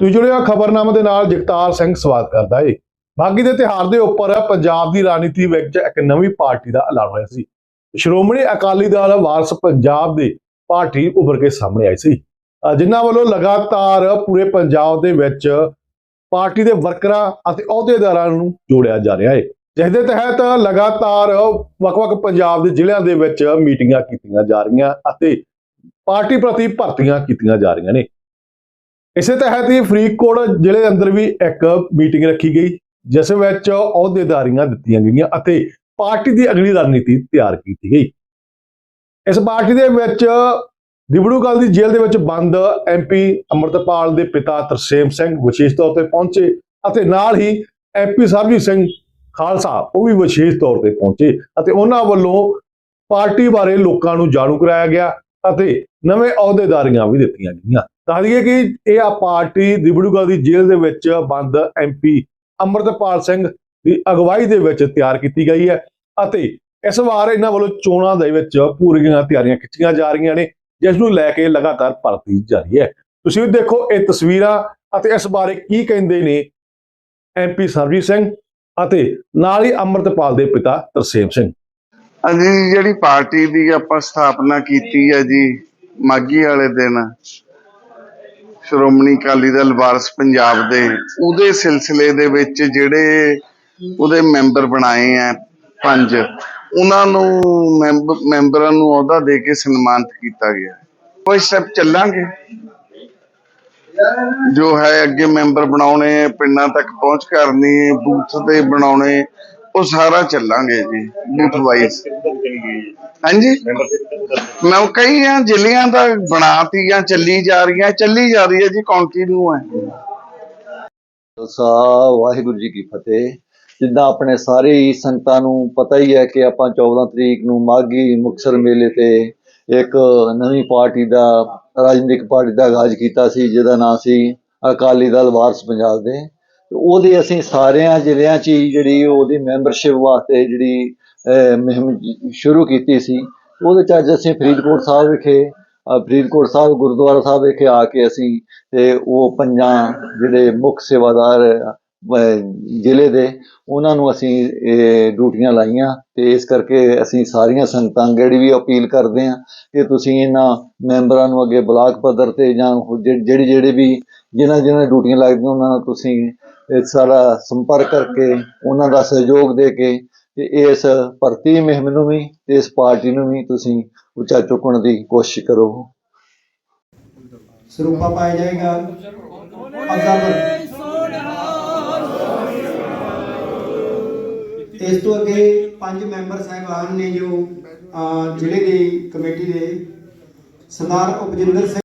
ਤੁਸੀਂ ਜੁੜੇ ਹੋ ਖਬਰਨਾਮਾ ਦੇ ਨਾਲ, ਜਗਤਾਰ ਸਿੰਘ ਸਵਾਗਤ ਕਰਦਾ ਏ ਬਾਗੀ ਦੇ ਤਿਹਾਰ ਦੇ ਉੱਪਰ ਪੰਜਾਬ ਦੀ ਰਾਜਨੀਤੀ ਵਿੱਚ ਇੱਕ ਨਵੀਂ ਪਾਰਟੀ ਦਾ ਐਲਾਨ ਹੋਇਆ ਸੀ। ਸ਼੍ਰੋਮਣੀ ਅਕਾਲੀ ਦਲ ਵਾਰਸ ਪੰਜਾਬ ਦੀ ਪਾਰਟੀ ਉੱਭਰ ਕੇ ਸਾਹਮਣੇ ਆਈ ਸੀ। ਜਿਨ੍ਹਾਂ ਵੱਲੋਂ ਲਗਾਤਾਰ ਪੂਰੇ ਪੰਜਾਬ ਦੇ ਵਿੱਚ ਪਾਰਟੀ ਦੇ ਵਰਕਰਾਂ ਅਤੇ ਅਹੁਦੇਦਾਰਾਂ ਨੂੰ ਜੋੜਿਆ ਜਾ ਰਿਹਾ ਹੈ। ਜਿਸ ਦੇ ਤਹਿਤ ਲਗਾਤਾਰ ਵੱਖ-ਵੱਖ ਪੰਜਾਬ ਦੇ ਜ਼ਿਲ੍ਹਿਆਂ ਦੇ ਵਿੱਚ ਮੀਟਿੰਗਾਂ ਕੀਤੀਆਂ ਜਾ ਰਹੀਆਂ ਅਤੇ ਪਾਰਟੀ ਪ੍ਰਤੀ ਭਰਤੀਆਂ ਕੀਤੀਆਂ ਜਾ ਰਹੀਆਂ ਨੇ। ਇਸੇ ਤਹਿਤ ਹੀ ਫਰੀਦਕੋਟ ਜ਼ਿਲ੍ਹੇ ਦੇ ਅੰਦਰ ਵੀ ਇੱਕ ਮੀਟਿੰਗ ਰੱਖੀ ਗਈ, ਜਿਸ ਵਿੱਚ ਅਹੁਦੇਦਾਰੀਆਂ ਦਿੱਤੀਆਂ ਗਈਆਂ ਅਤੇ ਪਾਰਟੀ ਦੀ ਅਗਲੀ ਰਣਨੀਤੀ ਤਿਆਰ ਕੀਤੀ ਗਈ। ਇਸ ਪਾਰਟੀ ਦੇ ਵਿੱਚ ਡਿਬੜੂਗੜ੍ਹ ਦੀ ਜੇਲ੍ਹ ਦੇ ਵਿੱਚ ਬੰਦ ਐਮਪੀ ਅਮਰਤਪਾਲ ਦੇ ਪਿਤਾ ਤਰਸੇਮ ਸਿੰਘ ਵਿਸ਼ੇਸ਼ ਤੌਰ ਤੇ ਪਹੁੰਚੇ ਅਤੇ ਨਾਲ ਹੀ ਐਮਪੀ ਸਰਬਜੀਤ ਸਿੰਘ ਖਾਲਸਾ ਉਹ ਵੀ ਵਿਸ਼ੇਸ਼ ਤੌਰ ਤੇ ਪਹੁੰਚੇ ਅਤੇ ਉਹਨਾਂ ਵੱਲੋਂ ਪਾਰਟੀ ਬਾਰੇ ਲੋਕਾਂ ਨੂੰ ਜਾਣੂ ਕਰਾਇਆ ਗਿਆ ਅਤੇ ਨਵੇਂ ਅਹੁਦੇਦਾਰੀਆਂ ਵੀ ਦਿੱਤੀਆਂ ਗਈਆਂ। ਦੱਸ ਦਈਏ ਕਿ ਇਹ ਆ ਪਾਰਟੀ ਦਿਬੜੂਗੜ੍ਹ ਦੀ ਜੇਲ੍ਹ ਦੇ ਵਿੱਚ ਬੰਦ ਐਮਪੀ ਅਮਰਤਪਾਲ ਸਿੰਘ ਦੀ ਅਗਵਾਈ ਦੇ ਵਿੱਚ ਤਿਆਰ ਕੀਤੀ ਗਈ ਹੈ ਅਤੇ ਇਸ ਵਾਰ ਇਹਨਾਂ ਵੱਲੋਂ ਚੋਣਾਂ ਦੇ ਵਿੱਚ ਪੂਰੀਆਂ ਤਿਆਰੀਆਂ ਖਿੱਚੀਆਂ ਜਾ ਰਹੀਆਂ ਨੇ, ਜਿਸ ਨੂੰ ਲੈ ਕੇ ਲਗਾਤਾਰ ਭਰਤੀ ਜਾਰੀ ਹੈ। ਤੁਸੀਂ ਵੀ ਦੇਖੋ, ਇਹ ਤਸਵੀਰਾਂ ਅਤੇ ਇਸ ਬਾਰੇ ਕੀ ਕਹਿੰਦੇ ਨੇ ਐਮਪੀ ਸਰਬਜੀਤ ਸਿੰਘ ਅਤੇ ਨਾਲ ਹੀ ਅਮਰਤਪਾਲ ਦੇ ਪਿਤਾ ਤਰਸੇਮ ਸਿੰਘ। ਅਸੀਂ ਜਿਹੜੀ ਪਾਰਟੀ ਦੀ ਆਪਾਂ ਸਥਾਪਨਾ ਕੀਤੀ ਹੈ ਜੀ ਮਾਗੀ ਵਾਲੇ ਦਿਨ ਸ਼੍ਰੋਮਣੀ ਅਕਾਲੀ ਦਲ ਵਾਰਸ ਪੰਜਾਬ ਦੇ ਉਹਦੇ ਸਿਲਸਿਲੇ ਦੇ ਵਿੱਚ ਜਿਹੜੇ ਉਹਦੇ ਮੈਂਬਰ ਬਣਾਏ ਆ ਪੰਜ, ਉਹਨਾਂ ਨੂੰ ਮੈਂਬ- ਮੈਂਬਰਾਂ ਨੂੰ ਅਹੁਦਾ ਦੇ ਕੇ ਸਨਮਾਨਿਤ ਕੀਤਾ ਗਿਆ। ਕੋਈ ਸਟੈਪ ਚੱਲਾਂਗੇ। ਜੋ ਹੈ ਅੱਗੇ ਮੈਂਬਰ ਬਣਾਉਣੇ, ਪਿੰਡਾਂ ਤੱਕ ਪਹੁੰਚ ਕਰਨੀ, ਬੂਥ ਤੇ ਬਣਾਉਣੇ ਉਹ ਸਾਰਾ ਚੱਲਾਂਗੇ ਜੀ ਬੂਥ ਵਾਈਜ਼ ਹਾਂਜੀ? ਮੈਂ ਉਹ ਕਈ ਆ, ਜ਼ਿਲ੍ਹਿਆਂ ਦਾ ਬਣਾਤੀਆਂ ਚੱਲੀ ਜਾ ਰਹੀਆਂ ਚੱਲੀ ਜਾ ਰਹੀ ਹੈ ਜੀ ਕੰਟੀਨਿਊ ਹੈ ਖਾਲਸਾ, ਵਾਹਿਗੁਰੂ ਜੀ ਕੀ ਫਤਿਹ। ਜਿੱਦਾਂ ਆਪਣੇ ਸਾਰੇ ਸੰਗਤਾਂ ਨੂੰ ਪਤਾ ਹੀ ਹੈ ਕਿ ਆਪਾਂ 14 ਤਰੀਕ ਨੂੰ ਮਾਘੀ ਮੁਕਤਸਰ ਮੇਲੇ ਤੇ ਇੱਕ ਨਵੀਂ ਪਾਰਟੀ ਦਾ, ਰਾਜਨੀਤਿਕ ਪਾਰਟੀ ਦਾ ਆਗਾਜ਼ ਕੀਤਾ ਸੀ, ਜਿਹਦਾ ਨਾਂ ਸੀ ਅਕਾਲੀ ਦਲ ਵਾਰਸ ਪੰਜਾਬ ਦੇ। ਉਹਦੇ ਅਸੀਂ ਸਾਰਿਆਂ ਜ਼ਿਲ੍ਹਿਆਂ 'ਚ ਹੀ ਜਿਹੜੀ ਉਹਦੀ ਮੈਂਬਰਸ਼ਿਪ ਵਾਸਤੇ ਜਿਹੜੀ ਮੁਹਿੰਮ ਸ਼ੁਰੂ ਕੀਤੀ ਸੀ, ਉਹਦੇ 'ਚ ਅੱਜ ਅਸੀਂ ਫਰੀਦਕੋਟ ਸਾਹਿਬ ਵਿਖੇ ਫਰੀਦਕੋਟ ਸਾਹਿਬ ਗੁਰਦੁਆਰਾ ਸਾਹਿਬ ਵਿਖੇ ਆ ਕੇ ਅਸੀਂ ਤੇ ਉਹ ਪੰਜਾਂ ਜਿਹੜੇ ਮੁੱਖ ਸੇਵਾਦਾਰ ਜ਼ਿਲ੍ਹੇ ਦੇ, ਉਹਨਾਂ ਨੂੰ ਅਸੀਂ, ਇਹ, ਡਿਊਟੀਆਂ ਲਾਈਆਂ ਤੇ ਇਸ ਕਰਕੇ ਅਸੀਂ ਸਾਰੀਆਂ ਸੰਗਤਾਂ ਜਿਹੜੀ ਵੀ ਅਪੀਲ ਕਰਦੇ ਹਾਂ ਕਿ ਤੁਸੀਂ ਇਹਨਾਂ ਮੈਂਬਰਾਂ ਨੂੰ ਅੱਗੇ ਬਲਾਕ ਪੱਧਰ ਤੇ ਜਾਂ ਹੋਰ ਜਿਹ- ਜਿਹੜੇ ਜਿਹੜੇ ਵੀ ਜਿਨ੍ਹਾਂ ਜਿਨ੍ਹਾਂ ਡਿਊਟੀਆਂ ਲੱਗਦੀਆਂ, ਉਹਨਾਂ ਨਾਲ ਤੁਸੀਂ ਇਹ ਸਾਰਾ ਸੰਪਰਕ ਕਰਕੇ ਉਹਨਾਂ ਦਾ ਸਹਿਯੋਗ ਦੇ ਕੇ ਤੇ ਇਸ ਭਰਤੀ ਮੁਹਿੰਮ ਨੂੰ ਵੀ ਇਸ ਪਾਰਟੀ ਨੂੰ ਵੀ ਤੁਸੀਂ ਉੱਚਾ ਚੁੱਕਣ ਦੀ ਕੋਸ਼ਿਸ਼ ਕਰੋ। ਸਰੂਪਾ ਪਾਇਆ ਜਾਏਗਾ। ਇਸ ਤੋਂ ਅੱਗੇ ਪੰਜ ਮੈਂਬਰ ਸਾਹਿਬਾਨ ਨੇ ਜੋ ਜ਼ਿਲ੍ਹੇ ਦੀ ਕਮੇਟੀ ਦੇ ਸਰਦਾਰ ਉਪਜਿੰਦਰ ਸਿੰਘ